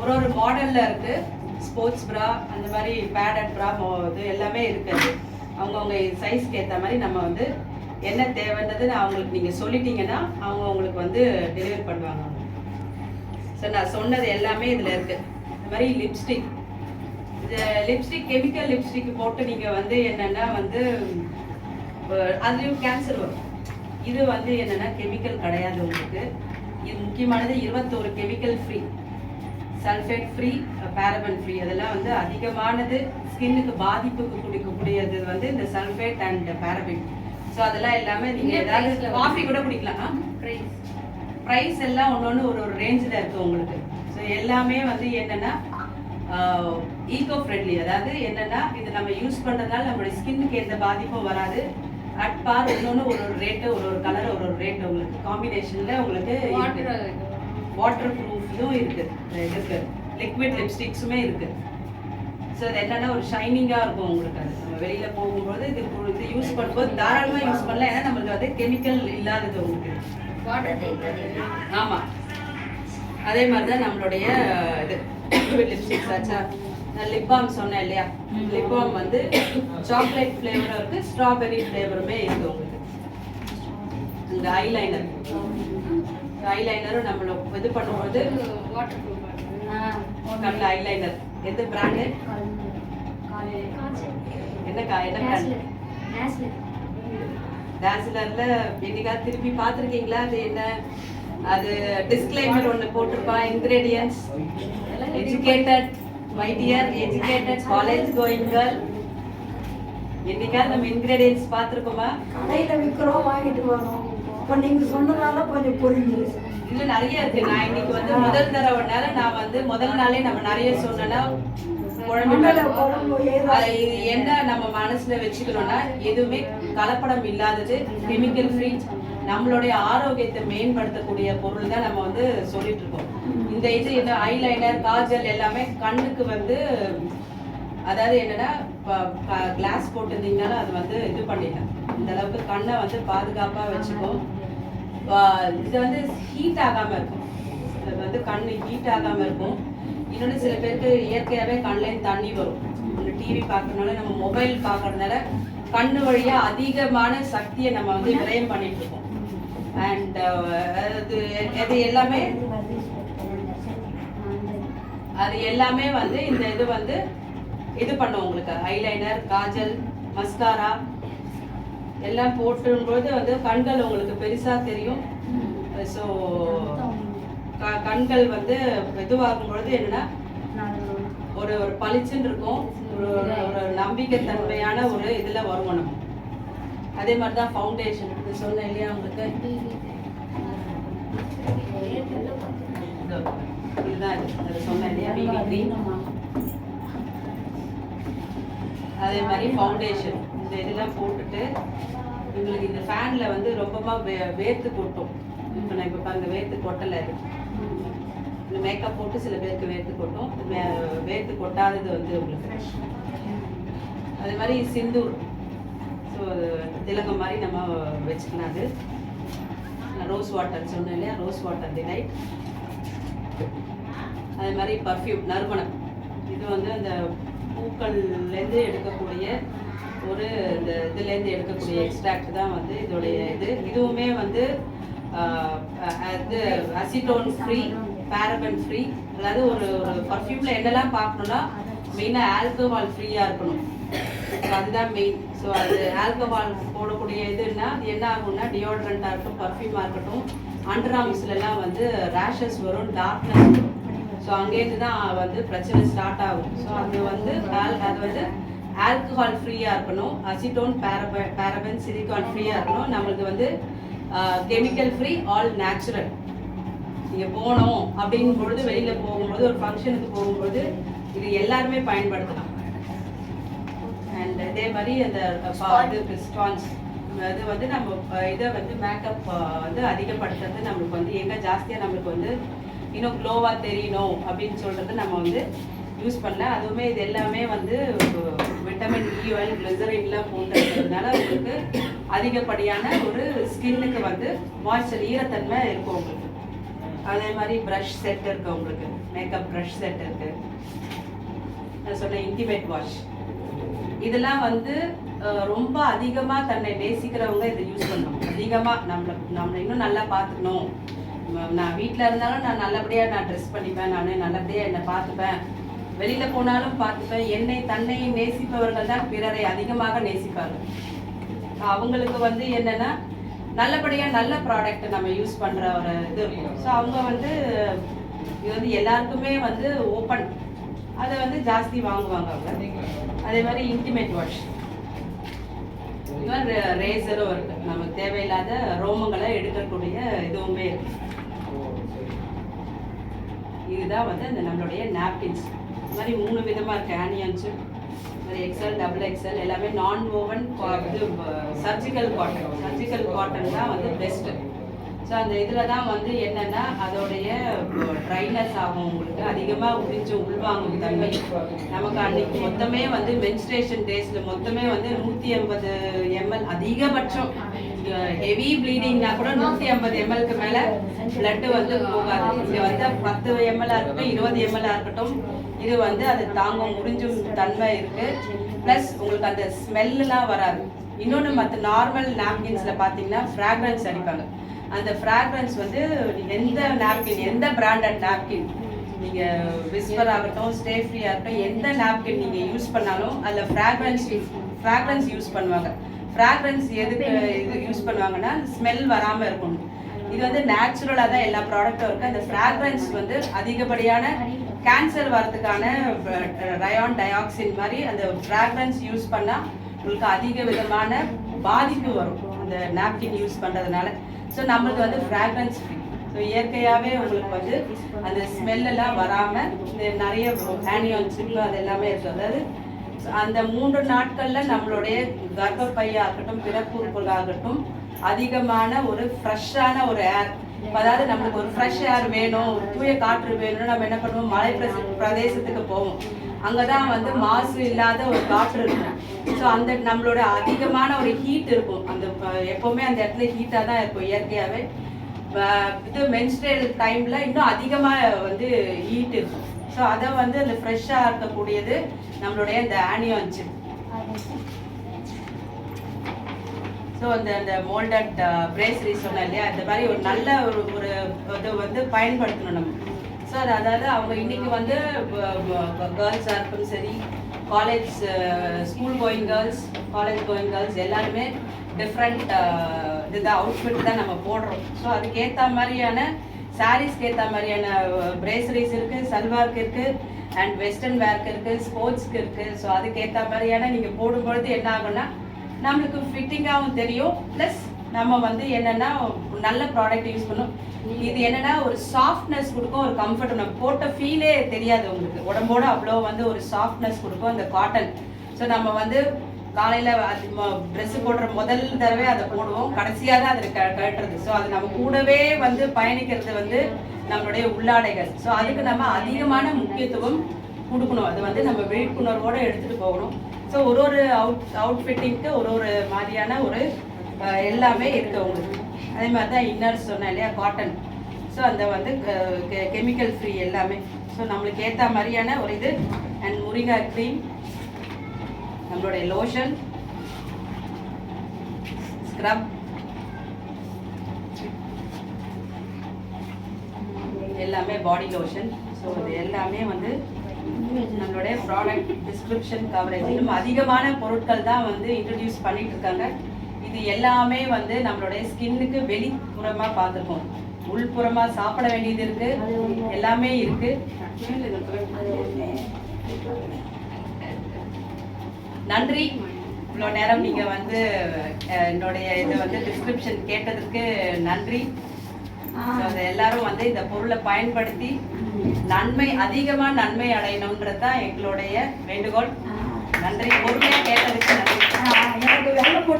ஒரு ஒரு மாடலில் இருக்குது ஸ்போர்ட்ஸ் ப்ரா அந்த மாதிரி பேடட் ப்ரா இது எல்லாமே இருக்குது. அவங்கவுங்க சைஸ்க்கு ஏற்ற மாதிரி நம்ம வந்து என்ன தேவைன்றதுன்னு அவங்களுக்கு நீங்கள் சொல்லிட்டீங்கன்னா அவங்க உங்களுக்கு வந்து டெலிவரி பண்ணுவாங்க. ஸோ நான் சொன்னது எல்லாமே இதில் இருக்குது இந்த மாதிரி லிப்ஸ்டிக் இந்த லிப்ஸ்டிக் கெமிக்கல் லிப்ஸ்டிக் போட்டு நீங்கள் வந்து என்னென்னா வந்து அதுலேயும் கேன்சர் வரும். இது வந்து என்னென்னா கெமிக்கல் கிடையாது உங்களுக்கு. இது முக்கியமானது இருபத்தோரு chemical free sulphate free paraben free அதெல்லாம் வந்து அதிகமானது ஸ்கின்னுக்கு பாதிப்புக்கு கொடுக்கக்கூடியது வந்து இந்த சல்ஃபேட் அண்ட் பேரபின் ஸோ அதெல்லாம் எல்லாமே நீங்கள் என்ன ஏதாவது காஃபி கூட குடிக்கலாம்? பிரைஸ் ப்ரைஸ் எல்லாம் ஒன்று ஒன்று ஒரு ஒரு ரேஞ்சில் இருக்குது உங்களுக்கு. ஸோ எல்லாமே வந்து என்னென்னா ஈகோ ஃப்ரெண்ட்லி அதாவது என்னென்னா இது நம்ம யூஸ் பண்ணுறதுனால நம்மளுடைய ஸ்கின்னுக்கு எந்த பாதிப்பும் வராது. அட் பார் ஒன்று ஒரு ஒரு ரேட்டு ஒரு ஒரு கலர் ஒரு ஒரு ரேட் உங்களுக்கு. காம்பினேஷனில் உங்களுக்கு வாட்டர் வாட்டர் ப்ரூஃப் இதுவும் இருக்குது இருக்கு. லிக்விட் லிப்ஸ்டிக்ஸுமே இருக்குது ஸோ அது என்னென்னா ஒரு ஷைனிங்காக இருக்கும் உங்களுக்கு அது. நம்ம வெளியில் போகும்போது இது இது யூஸ் பண்ணும்போது தாராளமாக யூஸ் பண்ணலாம். ஏன்னா நம்மளுக்கு வந்து கெமிக்கல் இல்லாதது உங்களுக்கு. வாட்டர் டைப் ஆமா. அதே மாதிரி தான் நம்மளுடைய இது லிப்ஸ்டிக்ஸ் ஆச்சா? நான் லிப் பாம் சொன்னேன் இல்லையா? லிப் பாம் வந்து சாக்லேட் ஃப்ளேவரும் இருக்கு ஸ்ட்ராபெரி ஃப்ளேவருமே இருக்கு உங்களுக்கு. இந்த ஐலைனர் ஐலைனரும் நம்மள இது பண்ணும்போது வாட்டர் ப்ரூஃப் ஐலைனர் எந்த பிராண்டு என்ன கா என்ன பிராண்ட் டான்சிலர்ல என்னைக்காவது திருப்பி பார்த்துருக்கீங்களா? அது என்ன? அது டிஸ்க்ளைமர் ஒன்று போட்டிருப்பா ingredients educated my dear educated college going girl என்னைக்காவது நம்ம இன்கிரீடியன்ஸ் பார்த்துருக்கோமா? கடையில விற்கிறோம் வாங்கிட்டு வரோம். இப்போ நீங்க சொன்னதால கொஞ்சம் புரிஞ்சிருச்சு இல்ல நிறைய இருக்கு. நான் இன்னைக்கு வந்து முதல் தடவை நேரம் நான் வந்து முதல் நாளே நம்ம நிறைய சொன்னேன்னா என்ன நம்ம மனசுல வச்சுக்கணும்னா எதுவுமே கலப்படம் இல்லாதது கெமிக்கல் ஃப்ரீ நம்மளுடைய ஆரோக்கியத்தை மேம்படுத்தக்கூடிய பொருள் தான் நம்ம வந்து சொல்லிட்டு இருக்கோம். இந்த இது என்ன ஐலைனர் காஜல் எல்லாமே கண்ணுக்கு வந்து அதாவது என்னன்னா கிளாஸ் போட்டிருந்தீங்கனாலும் அது வந்து இது பண்ணிடலாம். இந்த அளவுக்கு கண்ணை வந்து பாதுகாப்பா வச்சுக்கும். ஆஹ் இது வந்து ஹீட் ஆகாமல் இருக்கும். இது வந்து கண் ஹீட் ஆகாமல் இருக்கும். இன்னொன்று சில பேருக்கு இயற்கையாகவே கண்லேயும் தண்ணி வரும். இந்த டிவி பார்க்கறதுனால நம்ம மொபைல் பார்க்கறதுனால கண்ணு வழியாக அதிகமான சக்தியை நம்ம வந்து விரயம் பண்ணிட்டு இருக்கோம். அண்ட் அது அது எல்லாமே அது எல்லாமே வந்து இந்த இது வந்து இது பண்ணும் உங்களுக்கு. ஐலைனர் காஜல் மஸ்காரா எல்லாம் போட்டும்போது வந்து கண்கள் உங்களுக்கு பெருசாக தெரியும். ஸோ க கண்கள் வந்து இதுவாகும் பொழுது என்னன்னா ஒரு ஒரு பளிச்சுன்னு இருக்கும். ஒரு ஒரு நம்பிக்கை தன்மையான ஒரு இதில் வருவோம் நம்ம. அதே மாதிரி தான் ஃபவுண்டேஷன் இது சொன்னேன் இல்லையா உங்களுக்கு? இதுதான் இது. அது சொன்னேன் இல்லையா? பிபி அதே மாதிரி ஃபவுண்டேஷன் இந்த இதெல்லாம் போட்டுட்டு எங்களுக்கு இந்த ஃபேனில் வந்து ரொம்பமா வே வேர்த்து கொட்டும். இப்போ நான் இப்போ பாருங்க வேர்த்து கொட்டலை அது. இந்த மேக்கப் போட்டு சில பேருக்கு வேர்த்து கொட்டும். வேர்த்து கொட்டாதது வந்து உங்களுக்கு அதே மாதிரி சிந்தூர். ஸோ திலகம் மாதிரி நம்ம வச்சுக்கலாம் அது. ரோஸ் வாட்டர் சொன்னேன் இல்லையா? ரோஸ் வாட்டர் டிலைட் அதே மாதிரி பர்ஃப்யூம் நறுமணம். இது வந்து அந்த பூக்கள்லேருந்து எடுக்கக்கூடிய ஒரு இந்த இதுலேருந்து எடுக்கக்கூடிய எக்ஸ்ட்ராக்ட் தான் வந்து இதோடைய இது. இதுவுமே வந்து இது அசிட்டோன் ஃப்ரீ பேரபன் ஃப்ரீ அதாவது ஒரு ஒரு பர்ஃப்யூமில் என்னெல்லாம் பார்க்கணும்னா மெயினாக ஆல்கஹால் ஃப்ரீயாக இருக்கணும். ஸோ அதுதான் மெயின் ஸோ அது ஆல்கஹால் போடக்கூடிய இதுன்னா அது என்ன ஆகும்னா டியோட்ரண்ட்டாக இருக்கட்டும் பர்ஃப்யூமாக இருக்கட்டும் அண்டர் ஆர்ம்ஸ்லலாம் வந்து ரேஷஸ் வரும் டார்க்னஸ் வரும். ஸோ அங்கேருந்து தான் வந்து பிரச்சனை ஸ்டார்ட் ஆகும். ஸோ அது வந்து அது வந்து ஆல்கஹால் ஃப்ரீயாக இருக்கணும் அசிட்டோன் பேரப பேரபன் சிலிகான் ஃப்ரீயாக இருக்கணும். நம்மளுக்கு வந்து கெமிக்கல் ஃப்ரீ ஆல் நேச்சுரல் நீங்கள் போனோம் அப்படிங்கும் பொழுது வெளியில் போகும்பொழுது ஒரு ஃபங்க்ஷனுக்கு போகும்பொழுது இது எல்லாருமே பயன்படுத்தலாம். அண்ட் இதே மாதிரி அந்த இது ஸ்பான்ஸ் அது வந்து நம்ம இதை வந்து மேக்கப் வந்து அதிகப்படுத்துறது நம்மளுக்கு வந்து எங்கே ஜாஸ்தியாக நம்மளுக்கு வந்து இன்னும் க்ளோவாக தெரியணும் அப்படின்னு சொல்கிறது நம்ம வந்து யூஸ் பண்ணல. அதுவுமே இது எல்லாமே வந்து எல்லாமே இ ஆயில் கிளிசரின்லாம் போட்டுறதுனால உங்களுக்கு அதிகப்படியான ஒரு ஸ்கின்னுக்கு வந்து மாய்ச்சர் ஈரத்தன்மை இருக்கும் உங்களுக்கு. அதே மாதிரி ப்ரஷ் செட் இருக்கு உங்களுக்கு. மேக்கப் ப்ரஷ் செட் இருக்கு. நான் சொன்ன இன்டிமேட் வாஷ் இதெல்லாம் வந்து ரொம்ப அதிகமாக தன்னை நேசிக்கிறவங்க இதை யூஸ் பண்ணணும். அதிகமாக நம்மளை நம்மளை இன்னும் நல்லா பார்த்துக்கணும். நான் வீட்டில் இருந்தாலும் நான் நல்லபடியாக நான் ட்ரெஸ் பண்ணிப்பேன் நான் நல்லபடியாக என்னை பார்த்துப்பேன். வெளியில் போனாலும் பார்த்துப்பேன். என்னை தன்னை நேசிப்பவர்கள் தான் பிறரை அதிகமாக நேசிப்பார்கள். அவங்களுக்கு வந்து என்னன்னா நல்லபடியாக நல்ல ப்ராடக்ட் நம்ம யூஸ் பண்ணுற ஒரு இது இருக்கும். ஸோ அவங்க வந்து இது வந்து எல்லாருக்குமே வந்து ஓப்பன் அதை வந்து ஜாஸ்தி வாங்குவாங்க அவங்க. அதே மாதிரி இன்டிமேட் வாஷ் ரேசரும் இருக்கு. நமக்கு தேவையில்லாத ரோமங்களை எடுக்கக்கூடிய இதுவுமே இருக்கு. இதுதான் வந்து அந்த நம்மளுடைய நாப்கின்ஸ் இது மாதிரி மூணு விதமா இருக்கு ஆனியன்ஸு மாதிரி எக்ஸல் டபுள் எக்ஸல் எல்லாமே நான் ஓவன் இது சர்ஜிக்கல் காட்டன் சர்ஜிக்கல் காட்டன் தான் வந்து பெஸ்ட்டு ஸோ அந்த இதில் தான் வந்து என்னென்னா அதோடைய ட்ரைனஸ் ஆகும் உங்களுக்கு. அதிகமாக உறிஞ்சு உள்வாங்கும் தன்மை. நமக்கு அன்னைக்கு மொத்தமே வந்து மென்ஸ்ட்ரேஷன் டேஸில் மொத்தமே வந்து நூற்றி எண்பது எம்எல் அதிகபட்சம். ஹெவி ப்ளீடிங்னா கூட நூற்றி ஐம்பது எம்எல்க்கு மேலே பிளட்டு வந்து போகாது. இங்கே வந்து பத்து எம்எல்ஆ இருக்கட்டும் இருபது எம்எல்ஆ இருக்கட்டும் இது வந்து அது தாங்கும் உறிஞ்சும் தன்மை இருக்குது ப்ளஸ் உங்களுக்கு அந்த ஸ்மெல்லாம் வராது. இன்னொன்று மற்ற நார்மல் நாப்கின்ஸில் பார்த்தீங்கன்னா ஃப்ராக்ரன்ஸ் அடிப்பாங்க. அந்த ஃப்ராக்ரன்ஸ் வந்து எந்த நாப்கின் எந்த பிராண்டட் நாப்கின் நீங்கள் விஸ்பர் ஆகட்டும் ஸ்டே ஃப்ரீயாக இருக்கட்டும் எந்த நாப்கின் நீங்கள் யூஸ் பண்ணாலும் அதில் ஃப்ராக்ரன்ஸ் ஃப்ராக்ரன்ஸ் யூஸ் பண்ணுவாங்க. ஃப்ராக்ரன்ஸ் எதுக்கு இது யூஸ் பண்ணுவாங்கன்னா ஸ்மெல் வராமல் இருக்கணும். இது வந்து நேச்சுரலாக தான் எல்லா ப்ராடக்ட்டும் இருக்குது அந்த ஃப்ராக்ரன்ஸ் வந்து அதிகப்படியான கேன்சர் வரதுக்கான ரயான் டயாக்சின் மாதிரி அந்த ஃப்ராக்ரன்ஸ் யூஸ் பண்ணால் உங்களுக்கு அதிக விதமான பாதிப்பு வரும். அந்த நாப்கின் யூஸ் பண்ணுறதுனால ஸோ நம்மளுக்கு வந்து ஃப்ராக்ரன்ஸ் ஃப்ரீ ஸோ இயற்கையாகவே உங்களுக்கு வந்து அந்த ஸ்மெல்லாம் வராமல் இந்த நிறைய ஆனியான் சிப்பு அது எல்லாமே இருக்குது அதாவது அந்த மூன்று நாட்களில் நம்மளுடைய கர்ப்பப்பையா இருக்கட்டும் பிறப்புறுப்புகளாகட்டும் அதிகமான ஒரு ஃப்ரெஷ்ஷான ஒரு ஏர் அதாவது நம்மளுக்கு ஒரு ஃப்ரெஷ் ஏர் வேணும் ஒரு தூய காற்று வேணும்னு நம்ம என்ன பண்ணுவோம்? மலை பிரதேசத்துக்கு போவோம். அங்கதான் வந்து மாசு இல்லாத ஒரு காற்று இருக்கும். ஸோ அந்த நம்மளோட அதிகமான ஒரு ஹீட் இருக்கும். அந்த எப்போவுமே அந்த இடத்துல ஹீட்டாக தான் இருக்கும் இயற்கையாகவே இது மென்ஸ்ட்ரல் டைமில் இன்னும் அதிகமாக வந்து ஹீட் இருக்கும். ஸோ அதை வந்து அந்த ஃப்ரெஷ்ஷாக இருக்கக்கூடியது நம்மளுடைய இந்த ஆனியான் சிப் ஸோ அந்த அந்த மோல்டட் பிரேசரி uh, சொன்னேன் இல்லையா? அந்த மாதிரி ஒரு நல்ல ஒரு ஒரு இது வந்து பயன்படுத்தணும் நம்ம. ஸோ அது அதாவது அவங்க இன்னைக்கு வந்து கேர்ள்ஸாக இருக்கட்டும் சரி college school going girls college going girls எல்லாருமே டிஃப்ரெண்ட் uh, இதுதான் அவுட்ஃபிட் தான் நம்ம போடுறோம். ஸோ அதுக்கேற்ற மாதிரியான சாரீஸ்க்கு ஏற்ற மாதிரியான பிரேசரிஸ் இருக்குது சல்வார்க்கு இருக்குது அண்ட் வெஸ்டர்ன் வேர்க்கு இருக்குது ஸ்போர்ட்ஸ்க்கு இருக்குது ஸோ அதுக்கேற்ற மாதிரியான நீங்கள் போடும்பொழுது என்ன ஆகும்னா நம்மளுக்கு ஃபிட்டிங்காகவும் தெரியும். ப்ளஸ் நம்ம வந்து என்னென்னா நல்ல ப்ராடக்ட் யூஸ் பண்ணும் இது என்னென்னா ஒரு சாஃப்ட்னஸ் கொடுக்கும் ஒரு கம்ஃபர்ட் நம்ம போட்ட ஃபீலே தெரியாது உங்களுக்கு. உடம்போட அவ்வளோ வந்து ஒரு சாஃப்ட்னஸ் கொடுக்கும் அந்த காட்டன் ஸோ நம்ம வந்து காலையில் ட்ரெஸ் போடுற முதல் தடவை அதை போடுவோம். கடைசியாக தான் அதில் க கட்டுறது ஸோ அது நம்ம கூடவே வந்து பயணிக்கிறது வந்து நம்மளுடைய உள்ளாடைகள். ஸோ அதுக்கு நம்ம அதிகமான முக்கியத்துவம் கொடுக்கணும். அது வந்து நம்ம விழிப்புணர்வோடு எடுத்துகிட்டு போகணும். ஸோ ஒரு ஒரு அவுட் அவுட்ஃபிட்டிங்க்கு ஒரு ஒரு மாதிரியான ஒரு எல்லாமே இருக்குது உங்களுக்கு. அதே மாதிரி தான் இன்னர்ஸ் சொன்னேன் இல்லையா காட்டன் ஸோ அந்த வந்து கெமிக்கல் ஃப்ரீ எல்லாமே. ஸோ நம்மளுக்கு ஏற்ற மாதிரியான ஒரு இது. அண்ட் முருங்கா க்ரீம் நம்மளுடைய லோஷன் ஸ்க்ரப் எல்லாமே பாடி லோஷன் ஸோ அது எல்லாமே வந்து ப்ராடக்ட் டிஸ்கிரிப்ஷன் கவரேஜ் இன்னும் அதிகமான பொருட்கள் தான் வந்து இன்ட்ரடியூஸ் பண்ணிட்டு இருக்காங்க இது எல்லாமே வந்து நம்மளுடைய ஸ்கின்னுக்கு வெளிப்புறமா பார்த்துருக்கோம். உள்புறமா சாப்பிட வேண்டியது இருக்கு. எல்லாமே இருக்கு. நன்றி. இவ்வளோ நேரம் நீங்க வந்து என்னுடைய இதை வந்து டிஸ்கிரிப்ஷன் கேட்டதுக்கு நன்றி. எல்லாரும் வந்து இந்த பொருளை பயன்படுத்தி நன்மை அதிகமா நன்மை அடையணும்ன்றது தான் எங்களுடைய வேண்டுகோள். நன்றி. பொறுமையா கேட்டதுக்கு நன்றி.